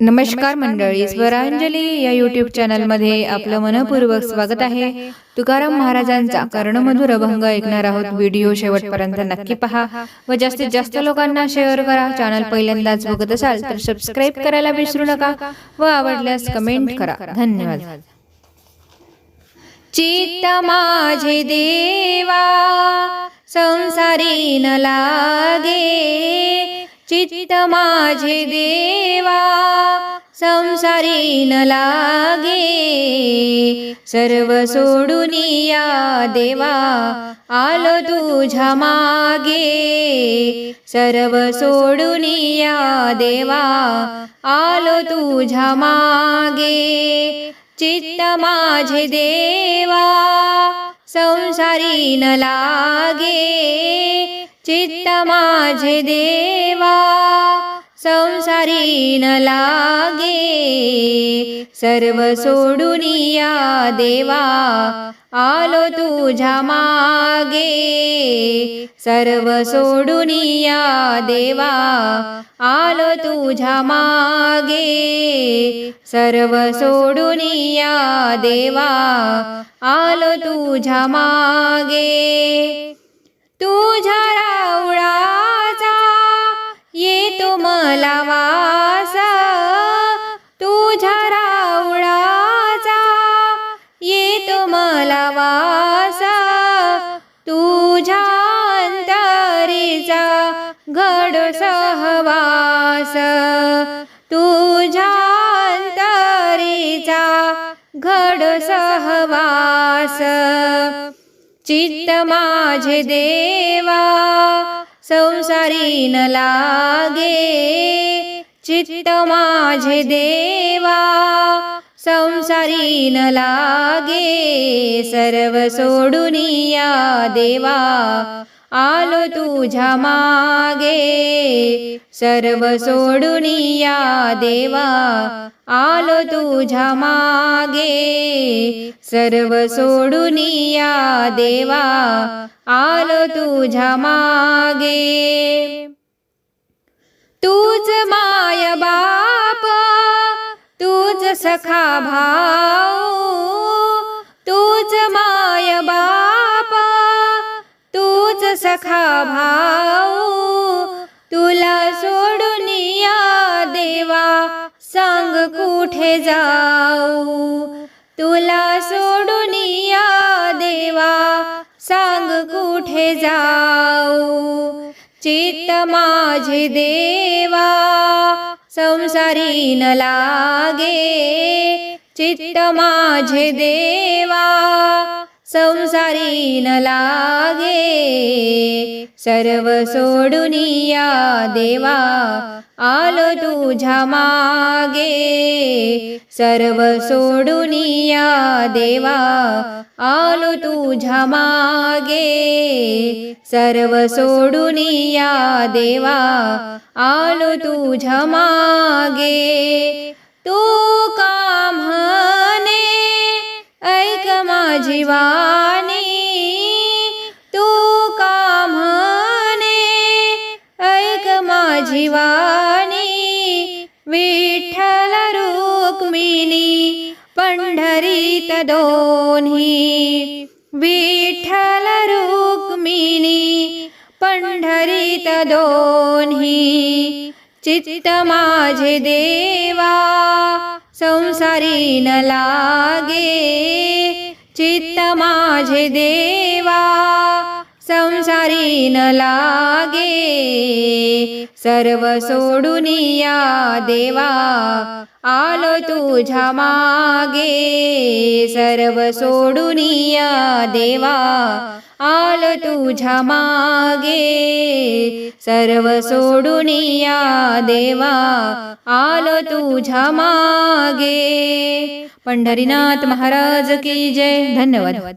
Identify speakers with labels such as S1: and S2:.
S1: नमस्कार मंडळी स्वरांजली या युट्यूब चॅनलमध्ये आपलं मनपूर्वक स्वागत आहे. तुकाराम महाराजांचा कर्णमधुर अभंग ऐकणार आहोत व्हिडिओ शेवटपर्यंत नक्की पहा. व जास्तीत जास्त लोकांना शेअर करा. चॅनल पहिल्यांदाच बघत असाल तर सबस्क्राईब करायला विसरू नका. व आवडल्यास कमेंट करा. धन्यवाद. चित्त माझे देवा संसारी न चित चित्त माझे देवा संसारी न लागे. सर्व सोडून या देवा आलो तुझ्या मागे. सर्व सोडून या देवा आलो तुझ्या मागे. चित्त माझे देवा संसारी न लागे. चित्त माझे देवा संसारी न लागे. सर्व सोडून या देवा आलो तुझ्या मागे. सर्व सोडून या देवा आलो तुझ्या मागे. सर्व सोडून या देवा आलो तुझ्या मागे. तुझ्या रावळाचा येतो मला वास. तुझ्या रावळाचा येतो मला वास. तुझ्या अंतरीचा घड सहवास. तुझ्या अंतरीचा घड सहवास. चित्त माझे देवा संसारी न लागे. चित्त माझे देवा संसारी न लागे. सर्व सोडून या देवा आलो तुझ्या मागे. सर्व सोडून या देवा. आलो तुझ्या मागे. सर्व सोडून या देवा. आलो तुझ्या मागे. तूच माय बाप. तूच सखा भाऊ. सखा भाऊ तुला सोडून या देवा सांग कुठे जाऊ? तुला सोडून या देवा सांग कुठे जाऊ? चित्त माझे देवा संसारी न लागे. चित्त माझे देवा संसारी न लागे सर्व सोडून या देवा आलो तुझ्या मागे. सर्व सोडून या देवा आलो तुझ्या मागे. सर्व सोडून या देवा आलो तुझ्या मागे. तू का म्हणे? ऐक माझी वाणी तू का म्हणे? ऐक माझी वाणी विठ्ठल रुक्मिणी पंढरीत दोन्ही. विठ्ठल रुक्मिणी पंढरीत दोन्ही. चित्त माझे देवा संसारी न लागे चित्त माझे देवा संसारी न लागे सर्व सोडून या देवा आलो तुझ्या मागे सर्व सोडून या देवा आलो तुझ्या मागे. सर्व सोडून या देवा. आलो तुझ्या मागे. पंढरीनाथ महाराज की जय. धन्यवाद.